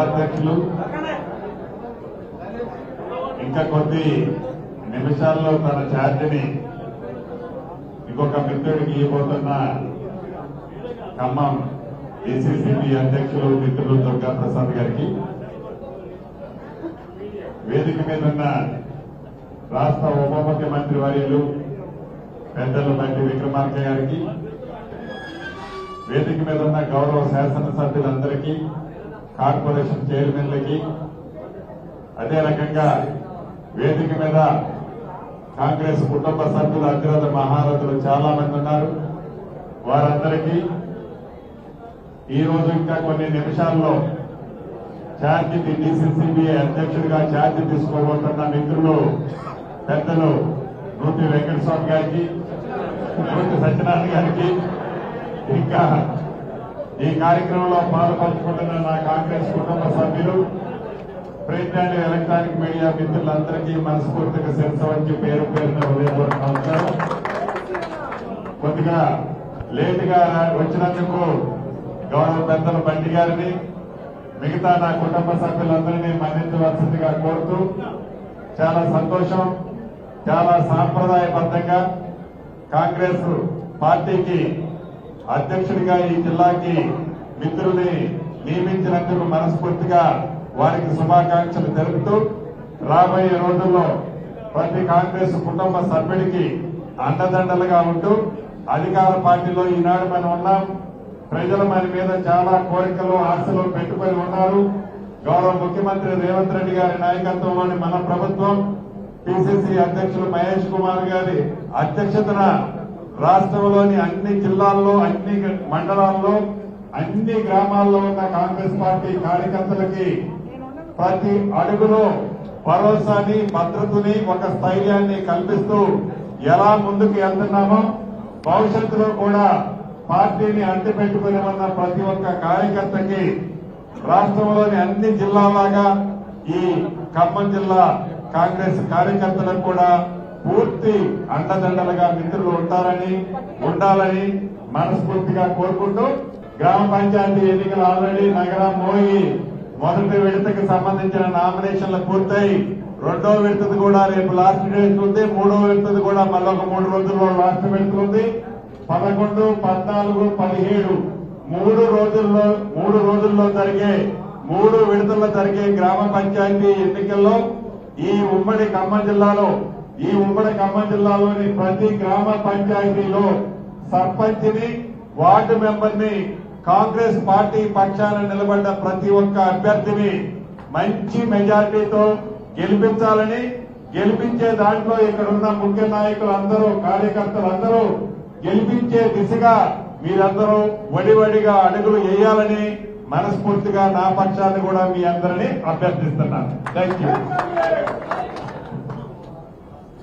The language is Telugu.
సభాధ్యక్షులు ఇంకా కొద్ది నిమిషాల్లో తన ఛార్జిని ఇంకొక మిత్రుడికి ఇవ్వబోతున్న ఖమ్మం డిసిసిబి అధ్యక్షులు మిత్రులు దుర్గా ప్రసాద్ గారికి. వేదిక మీద ఉన్న రాష్ట్ర ఉప ముఖ్యమంత్రి వర్యులు పెద్దలు బండి విక్రమార్క గారికి వేదిక మీద ఉన్న గౌరవ శాసనసభ్యులందరికీ కార్పొరేషన్ చైర్మన్లకి అదే రకంగా వేదిక మీద కాంగ్రెస్ కుటుంబ సభ్యులు అగ్రత మహారథులు చాలా మంది ఉన్నారు. వారందరికీ ఈ రోజు ఇంకా కొన్ని నిమిషాల్లో ఛార్జీ డిసిసిబి అధ్యక్షుడిగా ఛార్జీ తీసుకోబోతున్న మిత్రులు పెద్దలు నూతి వెంకటస్వామి గారికి నూతి సత్యనారాయణ గారికి ఇంకా ఈ కార్యక్రమంలో పాల్పంచుకుంటున్న నా కాంగ్రెస్ కుటుంబ సభ్యులు ప్రింట్ అండ్ ఎలక్ట్రానిక్ మీడియా మిత్రులందరికీ మనస్ఫూర్తిగా శిరస పేరు పేరున హృదయపూర్వక నమస్కారం. కొద్దిగా లేటుగా వచ్చినందుకు గౌరవ పెద్దల బండి గారిని మిగతా నా కుటుంబ సభ్యులందరినీ మన్నించవలసిందిగా కోరుతూ చాలా సంతోషం చాలా సాంప్రదాయబద్ధంగా కాంగ్రెస్ పార్టీకి అధ్యక్షుడిగా ఈ జిల్లాకి మిత్రుని నియమించినందుకు మనస్ఫూర్తిగా వారికి శుభాకాంక్షలు తెలుపుతూ రాబోయే రోజుల్లో ప్రతి కాంగ్రెస్ కుటుంబ సభ్యుడికి అండదండలుగా ఉంటూ అధికార పార్టీలో ఈనాడు మనం ఉన్నాం. ప్రజలు మన మీద చాలా కోరికలు ఆశలు పెట్టుకొని ఉన్నారు. గౌరవ ముఖ్యమంత్రి రేవంత్ రెడ్డి గారి నాయకత్వంలోని మన ప్రభుత్వం పిసిసి అధ్యక్షులు మహేష్ కుమార్ గారి అధ్యక్షతన రాష్ట్రంలోని అన్ని జిల్లాల్లో అన్ని మండలాల్లో అన్ని గ్రామాల్లో ఉన్న కాంగ్రెస్ పార్టీ కార్యకర్తలకి ప్రతి అడుగులో భరోసాని భద్రతని ఒక స్థైర్యాన్ని కల్పిస్తూ ఎలా ముందుకు వెళ్తున్నామో భవిష్యత్తులో కూడా పార్టీని అంటిపెట్టుకుని ఉన్న ప్రతి ఒక్క కార్యకర్తకి రాష్ట్రంలోని అన్ని జిల్లాలాగా ఈ ఖమ్మం జిల్లా కాంగ్రెస్ కార్యకర్తలకు కూడా పూర్తి అండదండలుగా మిత్రులు ఉంటారని ఉండాలని మనస్ఫూర్తిగా కోరుకుంటూ గ్రామ పంచాయతీ ఎన్నికలు ఆల్రెడీ నగరం మోయి మొదటి విడతకు సంబంధించిన నామినేషన్లు పూర్తయి రెండో విడతది కూడా రేపు లాస్ట్ డేట్ ఉంది మూడో విడతది కూడా మళ్ళీ ఒక మూడు రోజుల్లో లాస్ట్ విడత ఉంది. పదకొండు పద్నాలుగు పదిహేడు మూడు రోజుల్లో మూడు రోజుల్లో జరిగే మూడు విడతల్లో జరిగే గ్రామ పంచాయతీ ఎన్నికల్లో ఈ ఉమ్మడి ఖమ్మం జిల్లాలో ఈ ఉమ్మడి ఖమ్మం జిల్లాలోని ప్రతి గ్రామ పంచాయతీలో సర్పంచ్ని వార్డు మెంబర్ని కాంగ్రెస్ పార్టీ పక్షాన నిలబడ్డ ప్రతి ఒక్క అభ్యర్థిని మంచి మెజార్టీతో గెలిపించాలని గెలిపించే దాంట్లో ఇక్కడున్న ముఖ్య నాయకులు అందరూ కార్యకర్తలు అందరూ గెలిపించే దిశగా మీరందరూ వడివడిగా అడుగులు వేయాలని మనస్ఫూర్తిగా నా పక్షాన్ని కూడా మీ అందరినీ అభ్యర్థిస్తున్నాను. Thank you